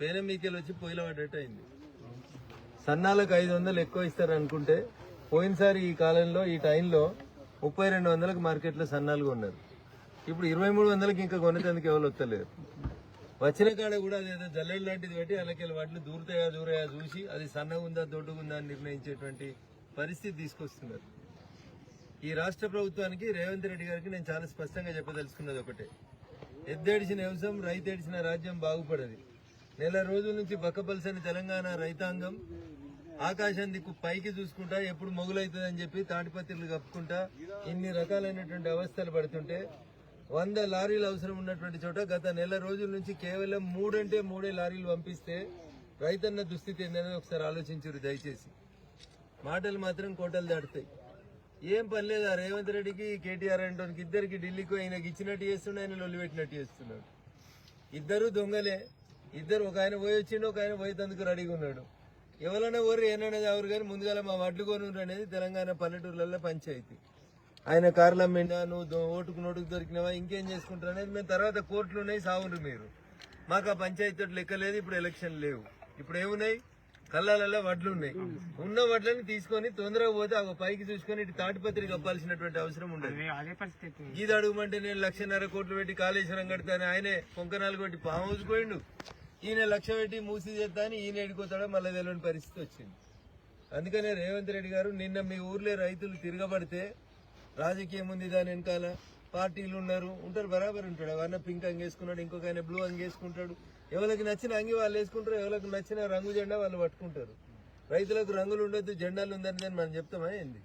పేన వచ్చి పొయ్యిలో పడ్డట్టు అయింది. సన్నాలకు ఐదు వందలు ఎక్కువ ఇస్తారు అనుకుంటే పోయినసారి ఈ కాలంలో ఈ టైంలో ముప్పై రెండు వందలకు మార్కెట్లో సన్నాలుగా ఉన్నారు ఇప్పుడు ఇరవై మూడు వందలకి ఇంకా కొనేందుకు ఎవరు వస్తలేరు వచ్చిన కాడ కూడా అదేదో జల్లెడు లాంటిది పెట్టి అలాగే వాటిని దూరతాయా దూరయా చూసి అది సన్నగా ఉందా దొడ్డుగా ఉందా అని నిర్ణయించేటువంటి పరిస్థితి తీసుకొస్తున్నారు. ఈ రాష్ట్ర ప్రభుత్వానికి రేవంత్ రెడ్డి గారికి నేను చాలా స్పష్టంగా చెప్పదలుచుకున్నది ఒకటే. ఎద్దేడిచిన వ్యవసాయం రైతు ఏడిచిన రాజ్యం బాగుపడది. నెల రోజుల నుంచి బక్కపల్సని తెలంగాణ రైతాంగం ఆకాశం దిక్కు పైకి చూసుకుంటా ఎప్పుడు మొగులవుతుందని చెప్పి తాటిపత్రులు కప్పుకుంటా ఇన్ని రకాలైనటువంటి అవస్థలు పడుతుంటే వంద లారీలు అవసరం ఉన్నటువంటి చోట గత నెల రోజుల నుంచి కేవలం మూడంటే మూడే లారీలు పంపిస్తే రైతన్న దుస్థితి ఏందనేది ఒకసారి ఆలోచించరు దయచేసి. మాటలు మాత్రం కోటలు దాటుతాయి. ఏం పని లేదా? రేవంత్ రెడ్డికి కేటీఆర్ అంటోనికి ఇద్దరికి ఢిల్లీకి ఆయనకి ఇచ్చినట్టు చేస్తున్నాడు ఆయన లొల్లి పెట్టినట్టు చేస్తున్నాడు. ఇద్దరు దొంగలే. ఇద్దరు ఒక ఆయన పోయి వచ్చిండు ఒక ఆయన పోయేందుకు రెడీగా ఉన్నాడు. ఎవరైనా ఊరు ఏనైనా ఎవరు కానీ ముందుగా మా వడ్లు కొనురు అనేది తెలంగాణ పల్లెటూర్లలో పంచాయతీ. ఆయన కార్లు అమ్మిండా నువ్వు ఓటుకు నోటుకు దొరికినావా ఇంకేం చేసుకుంటారు అనేది మేము తర్వాత కోర్టులు ఉన్నాయి సావురు మీరు. మాకు ఆ పంచాయతీ లెక్క లేదు ఇప్పుడు ఎలక్షన్ లేవు. ఇప్పుడు ఏమున్నాయి? కళ్ళాలలో వడ్లు ఉన్నాయి. ఉన్న వడ్లని తీసుకొని తొందరగా పోతే ఆ పైకి చూసుకొని ఇటు తాటిపత్రి కప్పాల్సినటువంటి అవసరం ఉండదు. ఇది అడుగుమంటే నేను లక్షన్నర కోట్లు పెట్టి కాళేశ్వరం కడతాను ఆయనే కొంకనాలు కొట్టి పాము పోయిండు ఈయన లక్ష పెట్టి మూసి చేస్తాను ఈయన ఎడిపోతాడో మళ్ళీ తెలియని పరిస్థితి వచ్చింది. అందుకనే రేవంత్ రెడ్డి గారు నిన్న మీ ఊర్లో రైతులు తిరగబడితే రాజకీయం ఉంది దాని వెనకాల. పార్టీలు ఉన్నారు ఉంటారు బరాబర్ ఉంటాడు. ఎవరైనా పింక్ అంగి వేసుకున్నాడు ఇంకొక ఆయన బ్లూ అంగి వేసుకుంటాడు. ఎవరికి నచ్చిన అంగి వాళ్ళు వేసుకుంటారు ఎవరికి నచ్చిన రంగు జెండా వాళ్ళు పట్టుకుంటారు. రైతులకు రంగులు ఉండొద్దు జెండాలు ఉందని మనం చెప్తామా ఏంది?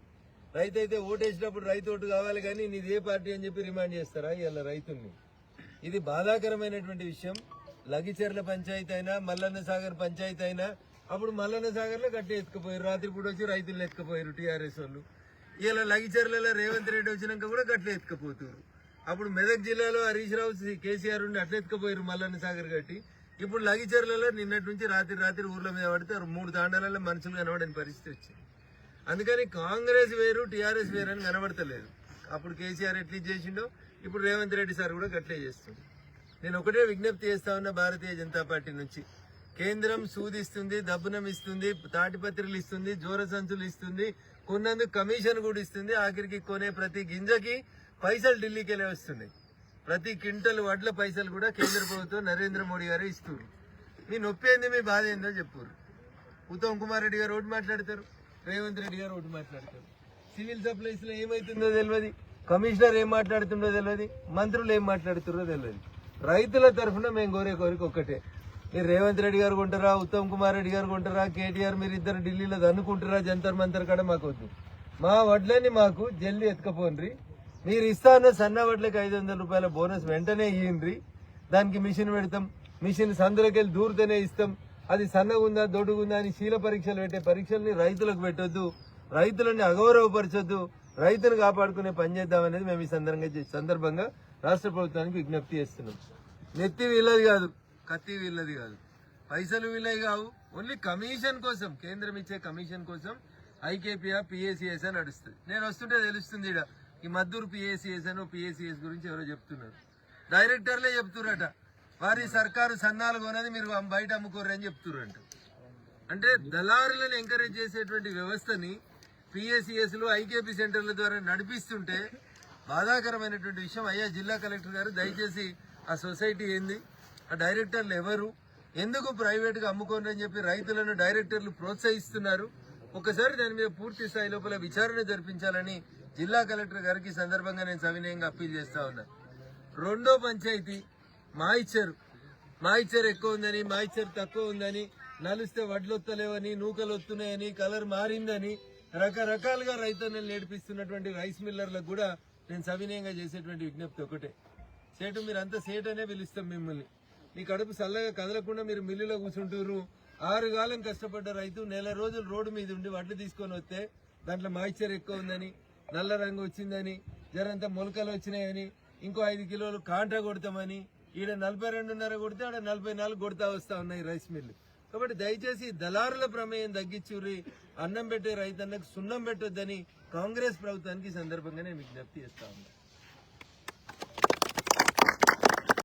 రైతు అయితే ఓటేసినప్పుడు రైతు ఓటు కావాలి కానీ నీది ఏ పార్టీ అని చెప్పి రిమాండ్ చేస్తారా ఇలా రైతుల్ని? ఇది బాధాకరమైనటువంటి విషయం. లగిచెర్ల పంచాయతీ అయినా మల్లన్న సాగర్ పంచాయతీ అయినా అప్పుడు మల్లన్న సాగర్లో గట్టి ఎత్తుకుపోయారు. రాత్రిపూట వచ్చి రైతులు ఎత్తుకుపోయారు టీఆర్ఎస్ వాళ్ళు. ఇలా లగిచర్లలో రేవంత్ రెడ్డి వచ్చినాక కూడా గట్ల ఎత్తుకుపోతారు అప్పుడు మెదక్ జిల్లాలో హరీష్ రావు కేసీఆర్ ఉండి అట్లా ఎత్తుకుపోయారు మల్లన్న సాగర్ గట్టి. ఇప్పుడు లగిచర్లలో నిన్నటి నుంచి రాత్రి రాత్రి ఊర్ల మీద పడితే మూడు తాండాలలో మనుషులు కనబడని పరిస్థితి వచ్చింది. అందుకని కాంగ్రెస్ వేరు టీఆర్ఎస్ వేరు అని కనబడతలేదు. అప్పుడు కేసీఆర్ ఎట్లా చేసిండో ఇప్పుడు రేవంత్ రెడ్డి సార్ కూడా గట్లే చేస్తుంది నేను ఒకటే విజ్ఞప్తి చేస్తా ఉన్నా భారతీయ జనతా పార్టీ నుంచి. కేంద్రం సూదిస్తుంది దబ్బునం ఇస్తుంది తాటిపత్రులు ఇస్తుంది జోర సంచులు ఇస్తుంది కొన్నందుకు కమిషన్ కూడా ఇస్తుంది. ఆఖరికి కొనే ప్రతి గింజకి పైసలు ఢిల్లీకి వెళ్ళి వస్తున్నాయి. ప్రతి క్వింటల్ వడ్ల పైసలు కూడా కేంద్ర ప్రభుత్వం నరేంద్ర మోడీ గారు ఇస్తున్నారు. మీ నొప్పి ఏంది? మీ బాధ ఏందో చెప్పురు ఉత్తమ్ కుమార్ రెడ్డి గారు ఒకటి మాట్లాడతారు. రేవంత్ రెడ్డి గారు ఒకటి మాట్లాడతారు. సివిల్ సప్లైస్లో ఏమవుతుందో తెలియదు కమిషనర్ ఏం మాట్లాడుతుండో తెలియదు మంత్రులు ఏం మాట్లాడుతున్నారో తెలియదు రైతుల తరఫున మేము కోరే కోరిక ఒక్కటే. మీరు రేవంత్ రెడ్డి గారు కొంటారా ఉత్తమ్ కుమార్ రెడ్డి గారు కొంటారా కేటీఆర్ మీరు ఇద్దరు ఢిల్లీలో దన్నుకుంటారా జంతర్ మంతర్ కాడ మాకు వద్దు. మా వడ్లని మాకు జల్దీ ఎత్తుకపోండ్రి. మీరు ఇస్తా అన్న సన్న వడ్లకి ఐదు వందల రూపాయల బోనస్ వెంటనే ఇయ్యండ్రి. దానికి మిషన్ పెడతాం. మిషన్ సందులోకి వెళ్ళి దూరితేనే ఇస్తాం. అది సన్నగా ఉందా దొడుగుందా అని శీల పరీక్షలు పెట్టే పరీక్షల్ని రైతులకు పెట్టొద్దు. రైతులని అగౌరవపరచొద్దు. రైతును కాపాడుకునే పని చేద్దాం అనేది మేము ఈ సందర్భంగా సందర్భంగా రాష్ట్ర ప్రభుత్వానికి విజ్ఞప్తి చేస్తున్నాం. నెత్తి వీళ్ళది కాదు. కత్తి వీళ్ళది కాదు. పైసలు వీళ్ళవి కావు. ఓన్లీ కమిషన్ కోసం కేంద్రం ఇచ్చే కమిషన్ కోసం ఐకేపీఆర్ పిఏసిఎస్ అని నడుస్తుంది. నేను వస్తుంటే తెలుస్తుంది ఈడ ఈ మద్దూరు పిఏసిఎస్ అని పిఏసిఎస్ గురించి ఎవరో చెప్తున్నారు. డైరెక్టర్లే చెప్తున్నారట వారి సర్కారు సన్నాలు కొనది మీరు బయట అమ్ముకోరు అని చెప్తున్నారంట అంటే దళారులను ఎంకరేజ్ చేసేటువంటి వ్యవస్థని పిఎస్సిఎస్ ఐకేపీ సెంటర్ల ద్వారా నడిపిస్తుంటే బాధాకరమైనటువంటి విషయం. అయ్యా జిల్లా కలెక్టర్ గారు దయచేసి ఆ సొసైటీ ఏంది? ఆ డైరెక్టర్లు ఎవరు? ఎందుకు ప్రైవేట్గా అమ్ముకోండి అని చెప్పి రైతులను డైరెక్టర్లు ప్రోత్సహిస్తున్నారు? ఒకసారి దాని మీద పూర్తి స్థాయి లోపల విచారణ జరిపించాలని జిల్లా కలెక్టర్ గారికి ఈ సందర్భంగా నేను సవినయంగా అప్పీల్ చేస్తా ఉన్నా. రెండో పంచాయతీ మాయిచర్ మాయిచర్ ఎక్కువ ఉందని మాయిచర్ తక్కువ ఉందని నలిస్తే వడ్లు వస్తలేవని నూకలు వస్తున్నాయని కలర్ మారిందని రకరకాలుగా రైతన్నలు నేర్పిస్తున్నటువంటి రైస్ మిల్లర్లకు కూడా నేను సవినయంగా చేసేటువంటి విజ్ఞప్తి ఒకటే. సేటు మీరు అంతా సేట్ అనే పిలుస్తాం మిమ్మల్ని. మీ కడుపు చల్లగా కదలకుండా మీరు మిల్లులో కూర్చుంటారు ఆరు కాలం కష్టపడ్డ రైతు నెల రోజులు రోడ్డు మీద ఉండి వడ్లు తీసుకొని వస్తే దాంట్లో మాయిశ్చర్ ఎక్కువ ఉందని నల్ల రంగు వచ్చిందని జరంతా మొలకలు వచ్చినాయని ఇంకో ఐదు కిలోలు కాంట కొడతామని ఈడ నలభై రెండున్నర కొడితే ఆడ నలభై నాలుగు కొడతా వస్తా ఉన్నాయి రైస్ మిల్లు. కాబట్టి దయచేసి దళారుల ప్రమేయం తగ్గించుర్రి అన్నం పెట్టే రైతన్నకు సున్నం పెట్టొద్దని కాంగ్రెస్ ప్రభుత్వానికి సందర్భంగానే సందర్భంగా నేను విజ్ఞప్తి చేస్తా ఉన్నాను